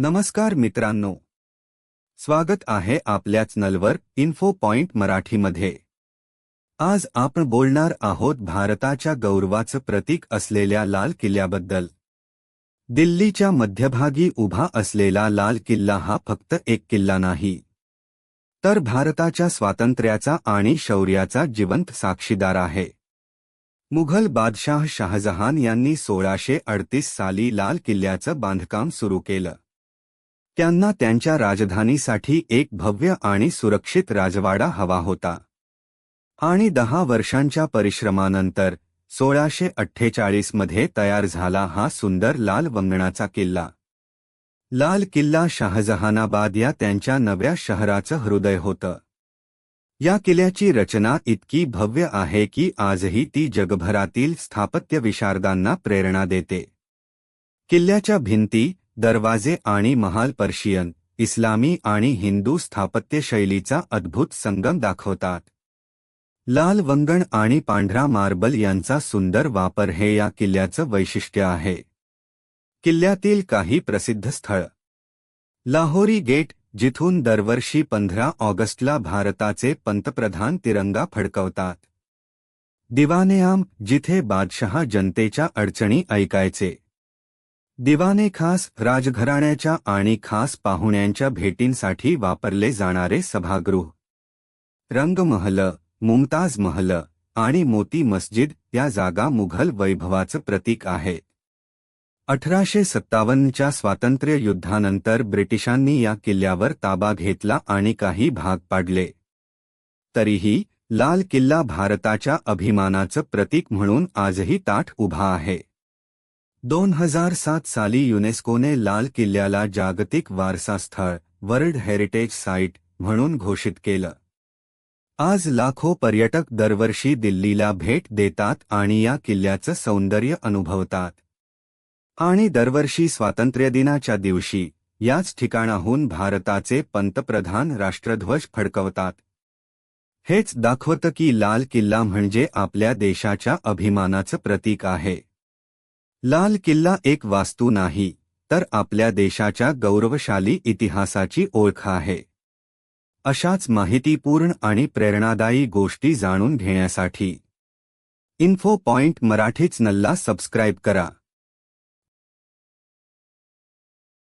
नमस्कार मित्रांनो. स्वागत आहे आपल्याच नलवर इन्फो पॉइंट मराठीमध्ये. आज आपण बोलणार आहोत भारताच्या गौरवाचं प्रतीक असलेल्या लाल किल्ल्याबद्दल. दिल्लीच्या मध्यभागी उभा असलेला लाल किल्ला हा फक्त एक किल्ला नाही. तर भारताच्या स्वातंत्र्याचा आणि शौर्याचा जिवंत साक्षीदार आहे. मुघल बादशाह शाहजहान यांनी सोळाशे अडतीस साली लाल किल्ल्याचं बांधकाम सुरू केलं. त्यांना त्यांच्या राजधानीसाठी एक भव्य आणि सुरक्षित राजवाडा हवा होता. आणि दहा वर्षांच्या परिश्रमानंतर सोळाशे अठ्ठेचाळीसमध्ये तयार झाला हा सुंदर लाल वंगणाचा किल्ला. लाल किल्ला शाहजहानाबाद या त्यांच्या नव्या शहराचं हृदय होतं. या किल्ल्याची रचना इतकी भव्य आहे की आजही ती जगभरातील स्थापत्य विशारदांना प्रेरणा देते. किल्ल्याच्या भिंती दरवाजे आणि महाल पर्शियन इस्लामी आणि हिंदू स्थापत्यशैलीचा अद्भुत संगम दाखवतात. लाल वंगण आणि पांढरा मार्बल यांचा सुंदर वापर हे या किल्ल्याचं वैशिष्ट्य आहे. किल्ल्यातील काही प्रसिद्ध स्थळ. लाहोरी गेट जिथून दरवर्षी पंधरा ऑगस्टला भारताचे पंतप्रधान तिरंगा फडकवतात. दिवानेआम जिथे बादशहा जनतेच्या अडचणी ऐकायचे. दिवाने खास राजघराण्याच्या आणि खास पाहुण्यांच्या भेटींसाठी वापरले जाणारे सभागृह. रंगमहल मुमताज महल आणि मोती मस्जिद या जागा मुघल वैभवाचं प्रतीक आहे. अठराशे सत्तावन्नच्या स्वातंत्र्य युद्धानंतर ब्रिटिशांनी या किल्ल्यावर ताबा घेतला आणि काही भाग पाडले. तरीही लाल किल्ला भारताच्या अभिमानाचं प्रतीक म्हणून आजही ताठ उभा आहे. दोन हजार सात साली युनेस्कोने लाल किल्ल्याला जागतिक वारसास्थळ वर्ल्ड हेरिटेज साईट म्हणून घोषित केलं. आज लाखो पर्यटक दरवर्षी दिल्लीला भेट देतात आणि या किल्ल्याचं सौंदर्य अनुभवतात. आणि दरवर्षी स्वातंत्र्यदिनाच्या दिवशी याच ठिकाणाहून भारताचे पंतप्रधान राष्ट्रध्वज फडकवतात. हेच दाखवतं की लाल किल्ला म्हणजे आपल्या देशाच्या अभिमानाचं प्रतीक आहे. लाल किल्ला एक वास्तू नाही तर आपल्या देशाच्या गौरवशाली इतिहासाची ओळख आहे. अशाच माहितीपूर्ण आणि प्रेरणादायी गोष्टी जाणून घेण्यासाठी. इन्फो पॉइंट मराठीच नल्ला सबस्क्राईब करा.